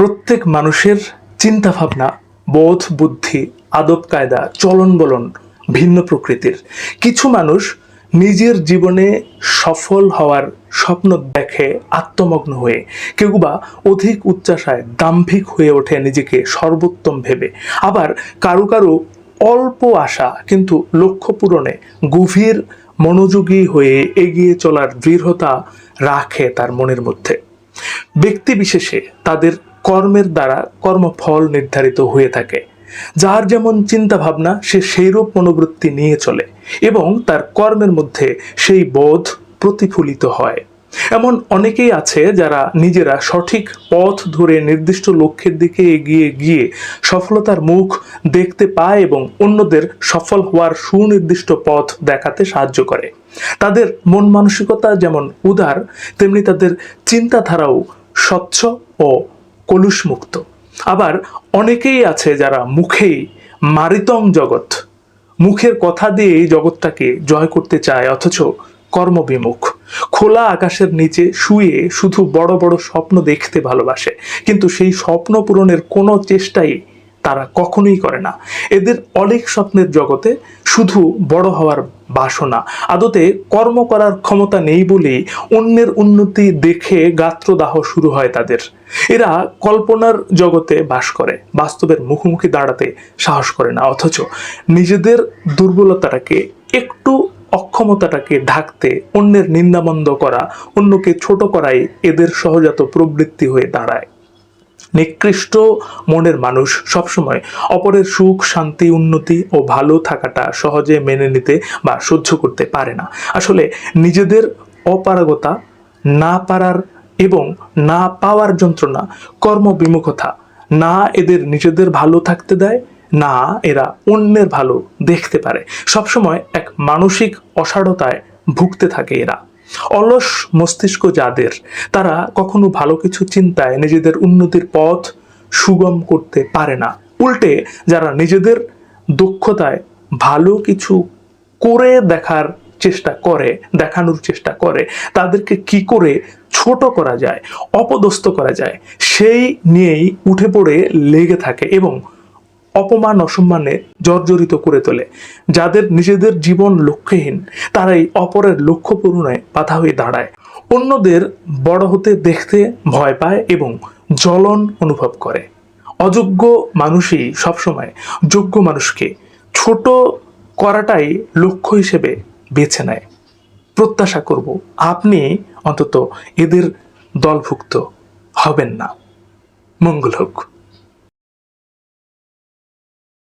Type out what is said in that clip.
প্রত্যেক মানুষের চিন্তা ভাবনা বোধ, বুদ্ধি, আদব কায়দা, চলন বলন ভিন্ন প্রকৃতির। কিছু মানুষ নিজের জীবনে সফল হওয়ার স্বপ্ন দেখে আত্মমগ্ন হয়ে, কেউ বা অধিক উচ্চাসায় দাম্ভিক হয়ে ওঠে নিজেকে সর্বোত্তম ভেবে। আবার কারও কারও অল্প আশা কিন্তু লক্ষ্য পূরণে গভীর মনোযোগী হয়ে এগিয়ে চলার দৃঢ়তা রাখে তার মনের মধ্যে। ব্যক্তি বিশেষে তাদের কর্মের দ্বারা কর্মফল নির্ধারিত হয়ে থাকে। যার যেমন চিন্তা ভাবনা সে সেইরূপ মনোবৃত্তি নিয়ে চলে এবং তার কর্মের মধ্যে সেই বোধ প্রতিফলিত হয়। এমন অনেকেই আছে যারা নিজেরা সঠিক পথ ধরে নির্দিষ্ট লক্ষ্যের দিকে এগিয়ে গিয়ে সফলতার মুখ দেখতে পায় এবং অন্যদের সফল হওয়ার সুনির্দিষ্ট পথ দেখাতে সাহায্য করে। তাদের মন মানসিকতা যেমন উদার, তেমনি তাদের চিন্তাধারাও স্বচ্ছ ও কলুষমুক্ত। আবার অনেকেই আছে যারা মুখেই মারিতং জগৎ, মুখের কথা দিয়ে এই জগৎটাকে জয় করতে চায়, অথচ কর্মবিমুখ। খোলা আকাশের নিচে শুয়ে শুধু বড় বড় স্বপ্ন দেখতে ভালোবাসে, কিন্তু সেই স্বপ্ন পূরণের কোনো চেষ্টাই তারা কখনোই করে না। এদের অনেক স্বপ্নের জগতে শুধু বড় হওয়ার বাসনা। আদতে কর্ম করার ক্ষমতা নেই বলেই অন্যের উন্নতি দেখে গাত্রদাহ শুরু হয় তাদের। এরা কল্পনার জগতে বাস করে, বাস্তবের মুখোমুখি দাঁড়াতে সাহস করে না। অথচ নিজেদের দুর্বলতাটাকে, একটু অক্ষমতাটাকে ঢাকতে অন্যের নিন্দামন্দ করা, অন্যকে ছোট করাই এদের সহজাত প্রবৃত্তি হয়ে দাঁড়ায়। নিকৃষ্ট মনের মানুষ সবসময়। অপরের সুখ, শান্তি, উন্নতি ও ভালো থাকাটা সহজে মেনে নিতে বা সহ্য করতে পারে না। আসলে নিজেদের অপারগতা, না পারার এবং না পাওয়ার যন্ত্রণা কর্মবিমুখতা, না এদের নিজেদের ভালো থাকতে দেয়, না এরা অন্যের ভালো দেখতে পারে। সবসময় এক মানসিক অসাড়তায় ভুগতে থাকে এরা। অলস মস্তিষ্ক যাদের, তারা কখনো ভালো কিছু চিন্তায় নিজেদের উন্নতির পথ সুগম করতে পারে না। উল্টে, যারা নিজেদের দক্ষতায় ভালো কিছু করে দেখার চেষ্টা করে, দেখানোর চেষ্টা করে, তাদেরকে কি করে ছোট করা যায়, অপদস্থ করা যায়, সেই নিয়েই উঠে পড়ে লেগে থাকে এবং অপমান অসম্মানে জর্জরিত করে তোলে। যাদের নিজেদের জীবন লক্ষ্যহীন, তারাই অপরের লক্ষ্য পূরণে বাধা হয়ে দাঁড়ায়। অন্যদের বড় হতে দেখতে ভয় পায় এবং জ্বলন অনুভব করে। অযোগ্য মানুষই সবসময় যোগ্য মানুষকে ছোট করাটাই লক্ষ্য হিসেবে বেছে নেয়। প্রত্যাশা করব, আপনি অন্তত এদের দলভুক্ত হবেন না। মঙ্গল হোক।